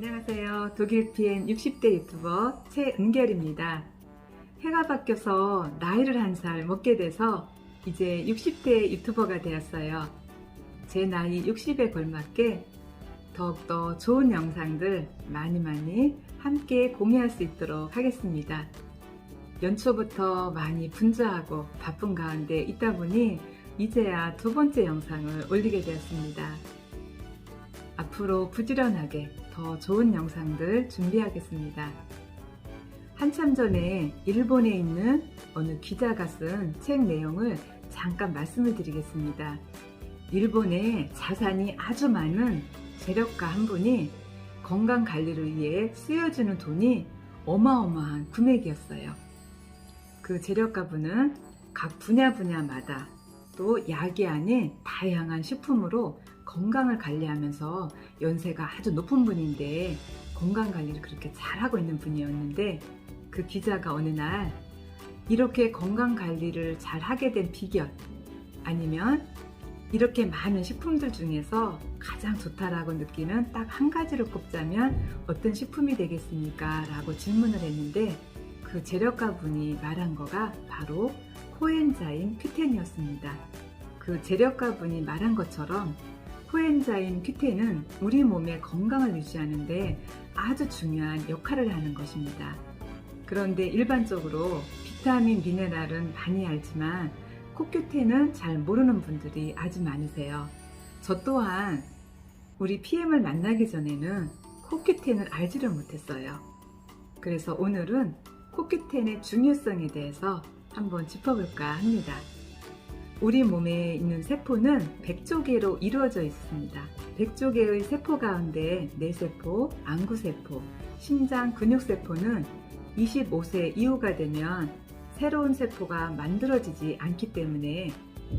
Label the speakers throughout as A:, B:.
A: 안녕하세요. 독일 PM 60대 유튜버 최은결입니다. 해가 바뀌어서 나이를 한 살 먹게 돼서 이제 60대 유튜버가 되었어요. 제 나이 60에 걸맞게 더욱더 좋은 영상들 많이 많이 함께 공유할 수 있도록 하겠습니다. 연초부터 많이 분주하고 바쁜 가운데 있다 보니 이제야 두 번째 영상을 올리게 되었습니다. 앞으로 부지런하게 더 좋은 영상들 준비하겠습니다. 한참 전에 일본에 있는 어느 기자가 쓴 책 내용을 잠깐 말씀을 드리겠습니다. 일본에 자산이 아주 많은 재력가 한 분이 건강 관리를 위해 쓰여주는 돈이 어마어마한 금액이었어요. 그 재력가 분은 각 분야 분야마다 또 약이 아닌 다양한 식품으로 건강을 관리하면서 연세가 아주 높은 분인데 건강 관리를 그렇게 잘하고 있는 분이었는데 그 기자가 어느 날 이렇게 건강 관리를 잘 하게 된 비결 아니면 이렇게 많은 식품들 중에서 가장 좋다라고 느끼는 딱 한 가지를 꼽자면 어떤 식품이 되겠습니까? 라고 질문을 했는데 그 재력가 분이 말한 거가 바로 코엔자임 큐텐이었습니다. 그 재력가 분이 말한 것처럼 코엔자임 큐텐은 우리 몸의 건강을 유지하는데 아주 중요한 역할을 하는 것입니다. 그런데 일반적으로 비타민, 미네랄은 많이 알지만 코큐텐은 잘 모르는 분들이 아주 많으세요. 저 또한 우리 PM을 만나기 전에는 코큐텐을 알지를 못했어요. 그래서 오늘은 코큐텐의 중요성에 대해서 한번 짚어볼까 합니다. 우리 몸에 있는 세포는 100조 개로 이루어져 있습니다. 100조 개의 세포 가운데 뇌세포, 안구세포, 심장 근육세포는 25세 이후가 되면 새로운 세포가 만들어지지 않기 때문에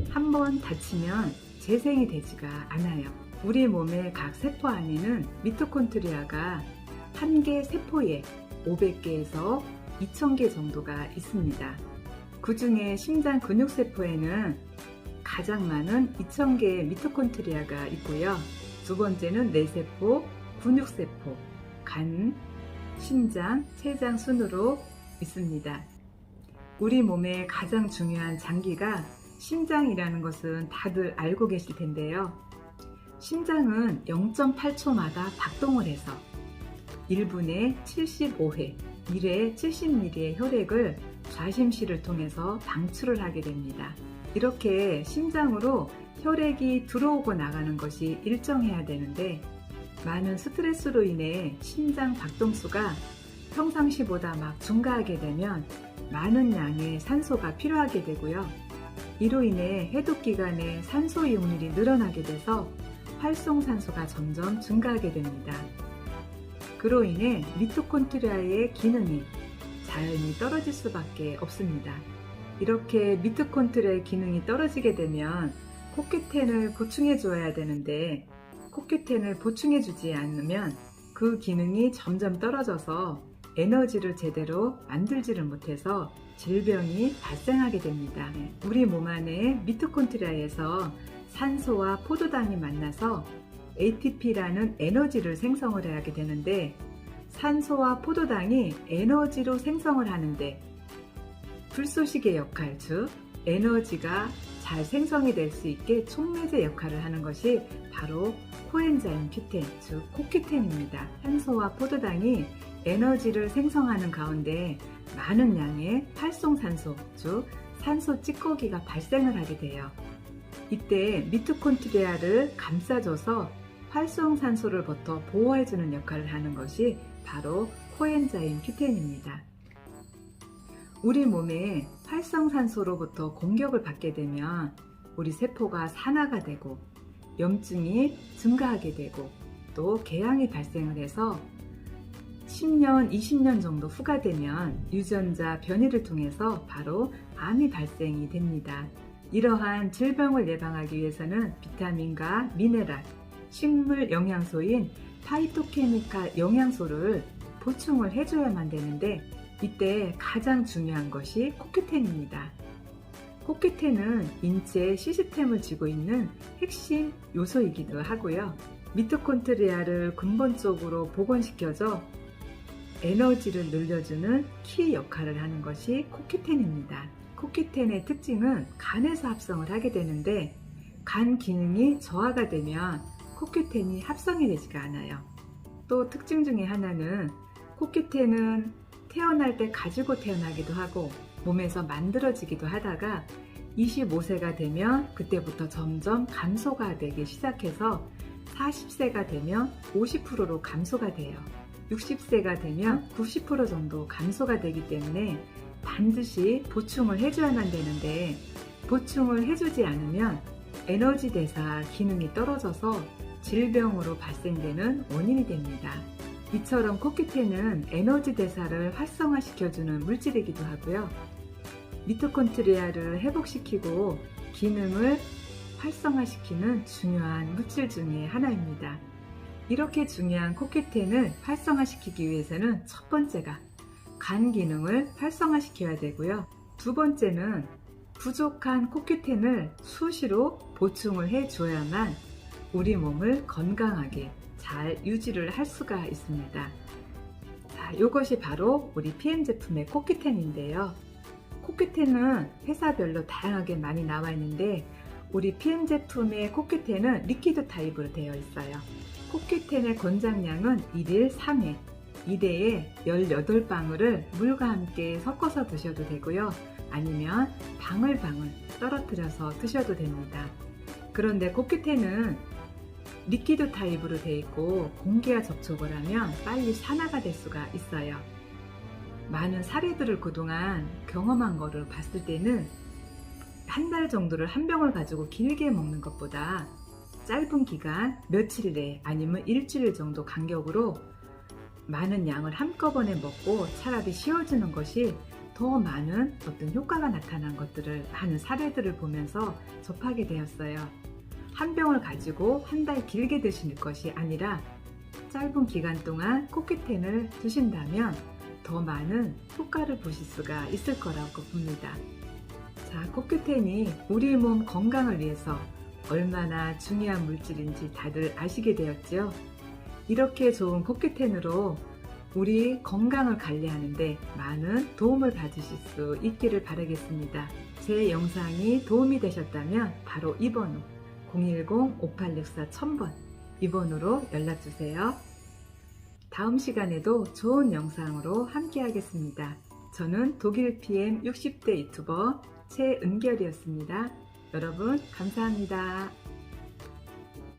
A: 한 번 다치면 재생이 되지가 않아요. 우리 몸의 각 세포 안에는 미토콘트리아가 한 개 세포에 500개에서 2000개 정도가 있습니다. 그 중에 심장 근육세포에는 가장 많은 2000개의 미토콘트리아가 있고요. 두 번째는 뇌세포, 근육세포, 간, 심장, 췌장 순으로 있습니다. 우리 몸의 가장 중요한 장기가 심장이라는 것은 다들 알고 계실 텐데요. 심장은 0.8초마다 박동을 해서 1분에 75회, 1회 70ml의 혈액을 좌심실을 통해서 방출을 하게 됩니다. 이렇게 심장으로 혈액이 들어오고 나가는 것이 일정해야 되는데 많은 스트레스로 인해 심장 박동수가 평상시보다 막 증가하게 되면 많은 양의 산소가 필요하게 되고요. 이로 인해 해독 기간에 산소 이용률이 늘어나게 돼서 활성산소가 점점 증가하게 됩니다. 그로 인해 미토콘트리아의 기능이 자연히 떨어질 수밖에 없습니다. 이렇게 미토콘트리아의 기능이 떨어지게 되면 코큐텐을 보충해 줘야 되는데 코큐텐을 보충해 주지 않으면 그 기능이 점점 떨어져서 에너지를 제대로 만들지를 못해서 질병이 발생하게 됩니다. 우리 몸 안에 미토콘트리아에서 산소와 포도당이 만나서 ATP라는 에너지를 생성을 하게 되는데 산소와 포도당이 에너지로 생성을 하는데 불쏘시개 역할, 즉 에너지가 잘 생성이 될 수 있게 촉매제 역할을 하는 것이 바로 코엔자임 큐텐, 즉 코큐텐입니다. 산소와 포도당이 에너지를 생성하는 가운데 많은 양의 활성산소, 즉 산소 찌꺼기가 발생을 하게 돼요. 이때 미토콘트리아를 감싸줘서 활성산소를부터 보호해주는 역할을 하는 것이 바로 코엔자임 큐텐입니다. 우리 몸에 활성산소로부터 공격을 받게 되면 우리 세포가 산화가 되고 염증이 증가하게 되고 또 궤양이 발생을 해서 10년, 20년 정도 후가 되면 유전자 변이를 통해서 바로 암이 발생이 됩니다. 이러한 질병을 예방하기 위해서는 비타민과 미네랄, 식물 영양소인 파이토케미칼 영양소를 보충을 해줘야만 되는데 이때 가장 중요한 것이 코큐텐입니다. 코큐텐은 인체 시스템을 쥐고 있는 핵심 요소이기도 하고요. 미토콘트리아를 근본적으로 복원시켜줘 에너지를 늘려주는 키 역할을 하는 것이 코큐텐입니다. 코큐텐의 특징은 간에서 합성을 하게 되는데 간 기능이 저하가 되면 코큐텐이 합성이 되지가 않아요. 또 특징 중에 하나는 코큐텐은 태어날 때 가지고 태어나기도 하고 몸에서 만들어지기도 하다가 25세가 되면 그때부터 점점 감소가 되기 시작해서 40세가 되면 50%로 감소가 돼요. 60세가 되면 90% 정도 감소가 되기 때문에 반드시 보충을 해줘야만 되는데 보충을 해주지 않으면 에너지 대사 기능이 떨어져서 질병으로 발생되는 원인이 됩니다. 이처럼 코큐텐은 에너지 대사를 활성화시켜주는 물질이기도 하고요. 미토콘트리아를 회복시키고 기능을 활성화시키는 중요한 물질 중의 하나입니다. 이렇게 중요한 코큐텐을 활성화시키기 위해서는 첫 번째가 간 기능을 활성화시켜야 되고요. 두 번째는 부족한 코큐텐을 수시로 보충을 해줘야만 우리 몸을 건강하게 잘 유지를 할 수가 있습니다. 자, 이것이 바로 우리 PM 제품의 코큐텐인데요. 코큐텐은 회사별로 다양하게 많이 나와 있는데 우리 PM 제품의 코큐텐은 리퀴드 타입으로 되어 있어요. 코큐텐의 권장량은 1일 3회, 2대에 18방울을 물과 함께 섞어서 드셔도 되고요. 아니면 방울방울 떨어뜨려서 드셔도 됩니다. 그런데 코큐텐은 리퀴드 타입으로 되어 있고 공기와 접촉을 하면 빨리 산화가 될 수가 있어요. 많은 사례들을 그동안 경험한 거를 봤을 때는 한 달 정도를 한 병을 가지고 길게 먹는 것보다 짧은 기간 며칠 내 아니면 일주일 정도 간격으로 많은 양을 한꺼번에 먹고 차라리 쉬어주는 것이 더 많은 어떤 효과가 나타난 것들을 하는 사례들을 보면서 접하게 되었어요. 한 병을 가지고 한 달 길게 드시는 것이 아니라 짧은 기간 동안 코끼텐을 드신다면 더 많은 효과를 보실 수가 있을 거라고 봅니다. 자, 코큐텐이 우리 몸 건강을 위해서 얼마나 중요한 물질인지 다들 아시게 되었죠? 이렇게 좋은 코큐텐으로 우리 건강을 관리하는데 많은 도움을 받으실 수 있기를 바라겠습니다. 제 영상이 도움이 되셨다면 바로 이 번 호 010-5864-1000번 이 번호로 연락주세요. 다음 시간에도 좋은 영상으로 함께 하겠습니다. 저는 독일 PM 60대 유튜버 최은결이었습니다. 여러분 감사합니다.